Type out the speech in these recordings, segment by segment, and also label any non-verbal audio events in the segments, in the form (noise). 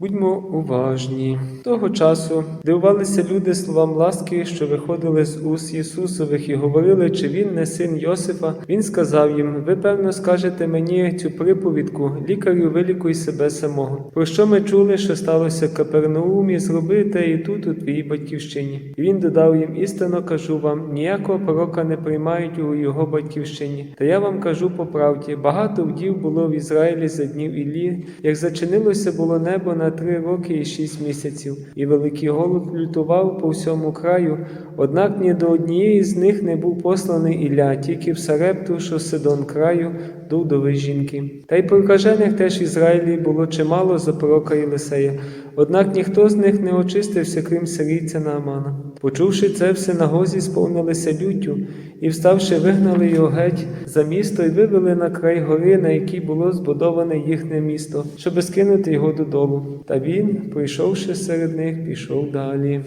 Будьмо уважні. Того часу дивувалися люди словам ласки, що виходили з уст Ісусових, і говорили, чи він не син Йосифа. Він сказав їм: Ви певно скажете мені цю приповідку, лікарю, вилікуй себе самого. Про що ми чули, що сталося в Капернаумі, зроби те і тут, у твоїй батьківщині. І він додав їм: істинно кажу вам, ніякого пророка не приймають у його батьківщині. Та я вам кажу по правді, багато вдів було в Ізраїлі за днів Іллі, як зачинилося було небо на три роки і шість місяців, і великий голод лютував по всьому краю. Однак ні до однієї з них не був посланий Ілля, тільки в Сарепту, що Сидон краю, до вдови жінки. Та й прокажених теж в Ізраїлі було чимало за пророка Єлисея. Однак ніхто з них не очистився, крім сирійця Наамана. Почувши це, в синагозі сповнилися люттю, і, вставши, вигнали його геть за місто і вивели на край гори, на якій було збудоване їхнє місто, щоб скинути його додолу. Та він, прийшовши серед них, пішов далі.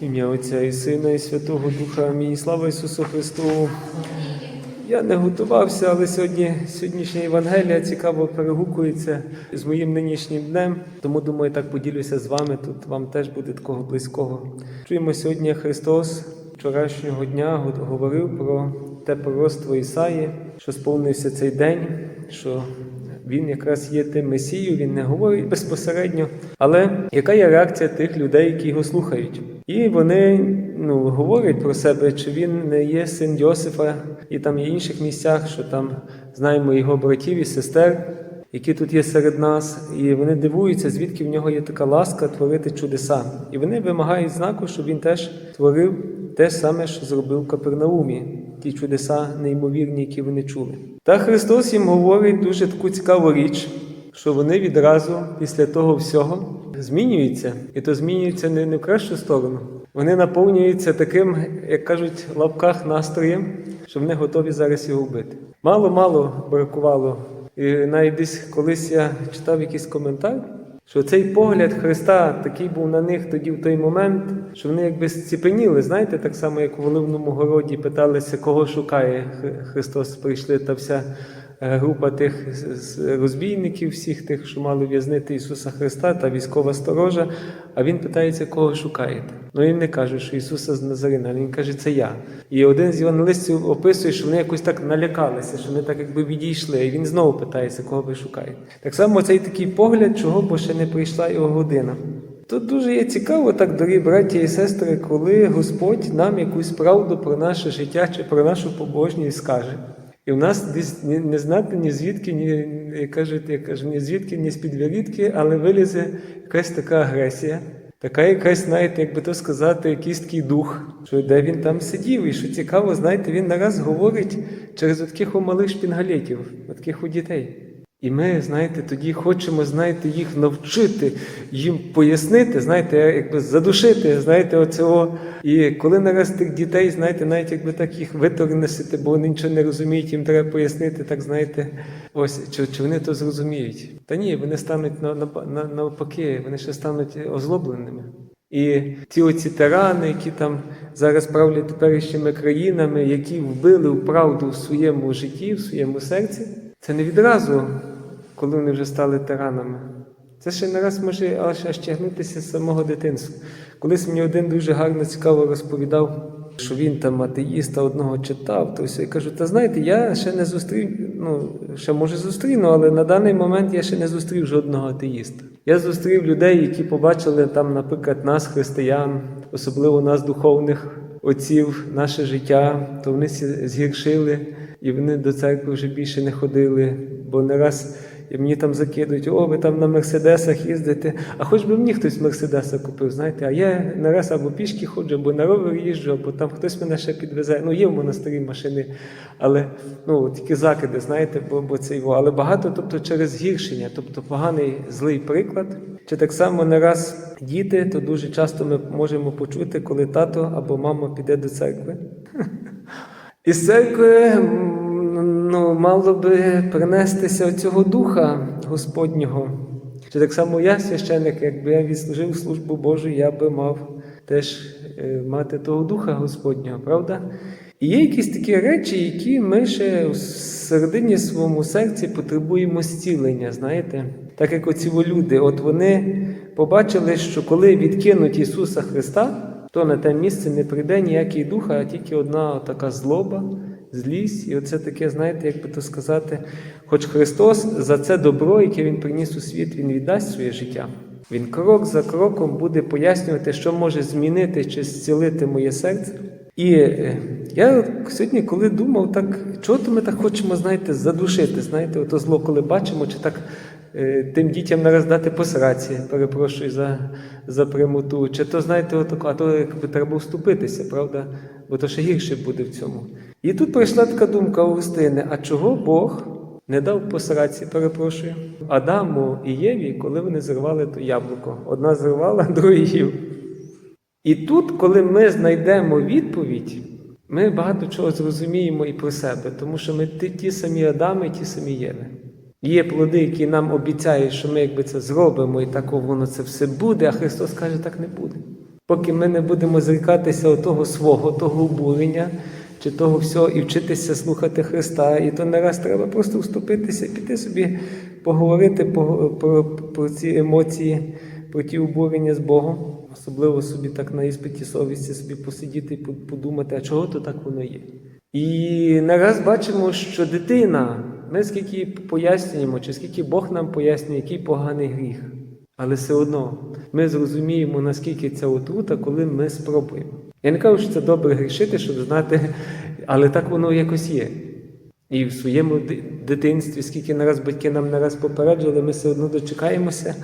Ім'я Отця і Сина, і Святого Духа. Амінь. Слава Ісусу Христу. Я не готувався, але сьогодні сьогоднішня Євангелія цікаво перегукується з моїм нинішнім днем. Тому думаю, так поділюся з вами. Тут вам теж буде такого близького. Чуємо сьогодні Христос вчорашнього дня говорив про те пророцтво Ісаї, що сповнився цей день, що він якраз є тим месією, він не говорить безпосередньо. Але яка є реакція тих людей, які його слухають? І вони ну, говорять про себе, чи він не є син Йосифа, і там є інших місцях, що там знаємо його братів і сестер, які тут є серед нас, і вони дивуються, звідки в нього є така ласка творити чудеса. І вони вимагають знаку, щоб він теж творив те саме, що зробив Капернаумі, ті чудеса неймовірні, які вони чули. Та Христос їм говорить дуже таку цікаву річ, що вони відразу після того всього змінюються, і то змінюються не, не в кращу сторону. Вони наповнюються таким, як кажуть, лапках настроєм, що вони готові зараз його вбити. Мало-мало бракувало. І навіть десь колись я читав якийсь коментар, що цей погляд Христа такий був на них тоді в той момент, що вони якби зціпеніли. Знаєте, так само, як у Оливному городі питалися, кого шукає Христос, прийшли та вся група тих розбійників, всіх тих, що мали в'язнити Ісуса Христа та військова сторожа. А він питається, кого шукаєте. Ну він не каже, що Ісуса з Назарина, він каже, це я. І один з євангелистів описує, що вони якось так налякалися, що вони так якби відійшли. І він знову питається, кого ви шукаєте. Так само цей такий погляд, чого бо ще не прийшла його година. Тут дуже є цікаво, так, дорогі браті і сестри, коли Господь нам якусь правду про наше життя чи про нашу побожність скаже. І в нас десь ні- не знати ні звідки, ні як кажуть, я кажу, ні звідки, ні з-під але вилізе якась така агресія, така якась, знаєте, як би то сказати, якийсь такий дух, що де він там сидів. І що цікаво, знаєте, він нараз говорить через таких малих шпінгалетів, таких у дітей. І ми, знаєте, тоді хочемо, знаєте, їх навчити, їм пояснити, знаєте, якби задушити, знаєте, оцього. І коли нараз тих дітей, знаєте, навіть якби так їх виторнесити, бо вони нічого не розуміють, їм треба пояснити, так знаєте, ось чи, чи вони то зрозуміють. Та ні, вони стануть на, на, на, навпаки, вони ще стануть озлобленими. І ці оці тирани, які там зараз правлять теперішніми країнами, які вбили правду в своєму житті, в своєму серці, це не відразу, коли вони вже стали тиранами. Це ще не раз може аж, аж тягнутися з самого дитинства. Колись мені один дуже гарно цікаво розповідав, що він там атеїста одного читав, то все. Я кажу, та знаєте, я ще не зустрів, ну ще може зустріну, але на даний момент я ще не зустрів жодного атеїста. Я зустрів людей, які побачили там, наприклад, нас, християн, особливо нас, духовних отців, наше життя, то вони згіршили, і вони до церкви вже більше не ходили, бо не раз і мені там закидують, о, ви там на мерседесах їздите. А хоч би мені хтось мерседеса купив, знаєте, а я не раз або пішки ходжу, або на ровер їжджу, або там хтось мене ще підвезе. Ну, є в монастирі машини, але ну, тільки закиди, знаєте, бо, бо це його. Але багато, тобто через гіршення, тобто поганий злий приклад. Чи так само не раз діти, то дуже часто ми можемо почути, коли тато або мама піде до церкви. (laughs) Із церкви ну, мало би принестися цього духа Господнього. Чи так само я, священник, якби я відслужив службу Божу, я би мав теж е, мати того духа Господнього, правда? І є якісь такі речі, які ми ще в середині своєму серці потребуємо зцілення, знаєте? Так як оці люди, от вони побачили, що коли відкинуть Ісуса Христа, то на те місце не прийде ніякий дух, а тільки одна така злоба, злість. І оце таке, знаєте, як би то сказати, хоч Христос за це добро, яке Він приніс у світ, Він віддасть своє життя. Він крок за кроком буде пояснювати, що може змінити чи зцілити моє серце. І е, я сьогодні, коли думав, так чого то ми так хочемо, знаєте, задушити, знаєте, ото зло, коли бачимо, чи так тим дітям нараз дати посраці, перепрошую за, за прямоту, чи то, знаєте, отако, а то треба вступитися, правда? Бо то ще гірше буде в цьому. І тут прийшла така думка Августини, а чого Бог не дав посраці, перепрошую, Адаму і Єві, коли вони зривали то яблуко. Одна зривала, (laughs) друга їв. І тут, коли ми знайдемо відповідь, ми багато чого зрозуміємо і про себе, тому що ми ті, ті самі Адами, ті самі Єви. Є плоди, які нам обіцяють, що ми якби це зробимо, і так воно це все буде, а Христос каже, так не буде. Поки ми не будемо зрікатися того свого, того обурення чи того всього і вчитися слухати Христа. І то не раз треба просто вступитися, піти собі поговорити по- про, про ці емоції, про ті обурення з Богом, особливо собі так на іспиті совісті собі посидіти і подумати, а чого то так воно є. І не раз бачимо, що дитина, ми скільки пояснюємо, чи скільки Бог нам пояснює, який поганий гріх. Але все одно ми зрозуміємо, наскільки це отрута, коли ми спробуємо. Я не кажу, що це добре грішити, щоб знати, але так воно якось є. І в своєму дитинстві, скільки нараз батьки нам нараз попереджували, ми все одно дочекаємося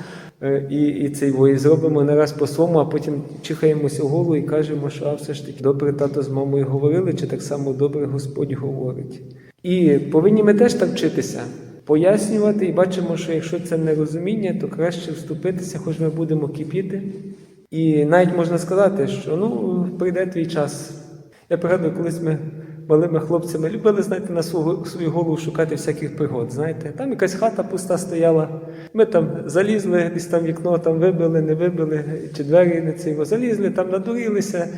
е, і, і цей вої зробимо нараз по-своєму, а потім чихаємося в голову і кажемо, що а все ж таки добре тато з мамою говорили, чи так само добре Господь говорить. І повинні ми теж так вчитися, пояснювати, і бачимо, що якщо це нерозуміння, то краще вступитися, хоч ми будемо кипіти. І навіть можна сказати, що ну прийде твій час. Я пригадую, колись ми малими хлопцями любили, знаєте, на свою, голову шукати всяких пригод. Знаєте, там якась хата пуста стояла. Ми там залізли, десь там вікно там вибили, не вибили, чи двері не цього. Залізли, там надурилися,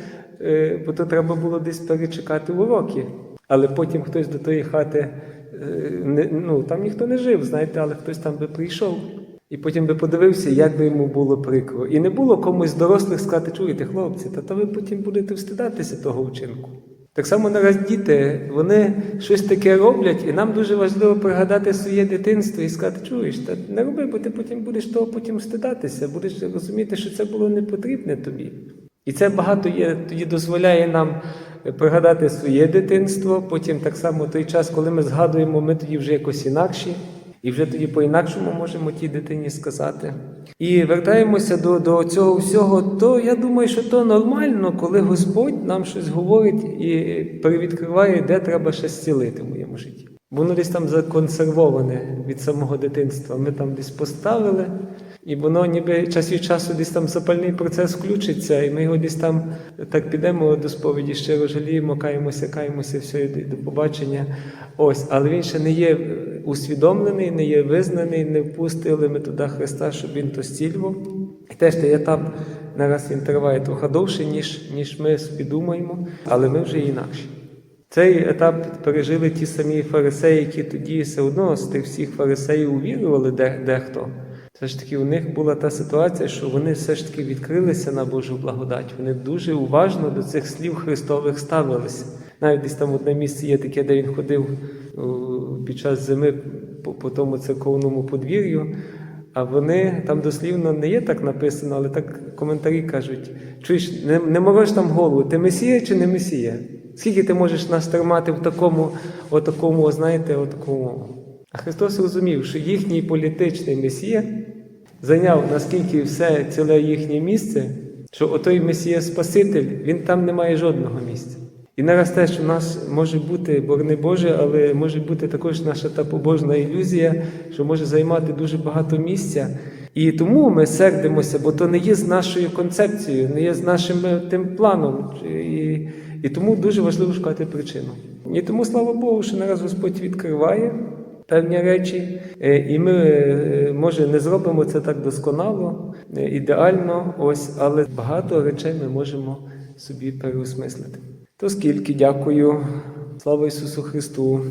е, бо то треба було десь перечекати уроки. Але потім хтось до тої хати, е, ну там ніхто не жив, знаєте, але хтось там би прийшов. І потім би подивився, як би йому було прикро. І не було комусь дорослих сказати, чуєте, хлопці, та то ви потім будете встидатися того вчинку. Так само нараз діти, вони щось таке роблять, і нам дуже важливо пригадати своє дитинство і сказати, чуєш, та не роби, бо ти потім будеш того потім встидатися, будеш розуміти, що це було не потрібне тобі. І це багато є, тоді дозволяє нам пригадати своє дитинство, потім так само той час, коли ми згадуємо, ми тоді вже якось інакші. І вже тоді по-інакшому можемо тій дитині сказати. І вертаємося до, до цього всього, то я думаю, що то нормально, коли Господь нам щось говорить і перевідкриває, де треба ще зцілити в моєму житті. Воно десь там законсервоване від самого дитинства. Ми там десь поставили, і воно ніби час від часу десь там запальний процес включиться, і ми його десь там так підемо до сповіді, щиро жаліємо, каємося, каємося, все, до побачення. Ось, але він ще не є усвідомлений, не є визнаний, не впустили ми туди Христа, щоб він то зцілював. І теж той етап нараз він триває трохи довше, ніж, ніж ми собі думаємо, але ми вже інакші. Цей етап пережили ті самі фарисеї, які тоді все одно з тих всіх фарисеїв увірували де, дехто. Все ж таки, у них була та ситуація, що вони все ж таки відкрилися на Божу благодать. Вони дуже уважно до цих слів Христових ставилися. Навіть десь там одне місце є таке, де він ходив під час зими по, по тому церковному подвір'ю. А вони там дослівно не є так написано, але так коментарі кажуть: чуєш, не, не морож там голову, ти месія чи не месія? Скільки ти можеш нас тримати в такому, отакому, знаєте, отакому. Христос розумів, що їхній політичний месія зайняв наскільки все ціле їхнє місце, що отой месія Спаситель, він там не має жодного місця. І нараз теж у нас може бути, борони Боже, але може бути також наша та побожна ілюзія, що може займати дуже багато місця. І тому ми сердимося, бо то не є з нашою концепцією, не є з нашим е, тим планом. І, і тому дуже важливо шукати причину. І тому слава Богу, що нараз Господь відкриває певні речі, е, і ми, е, може, не зробимо це так досконало, е, ідеально, ось, але багато речей ми можемо собі переосмислити. То скільки дякую, слава Ісусу Христу!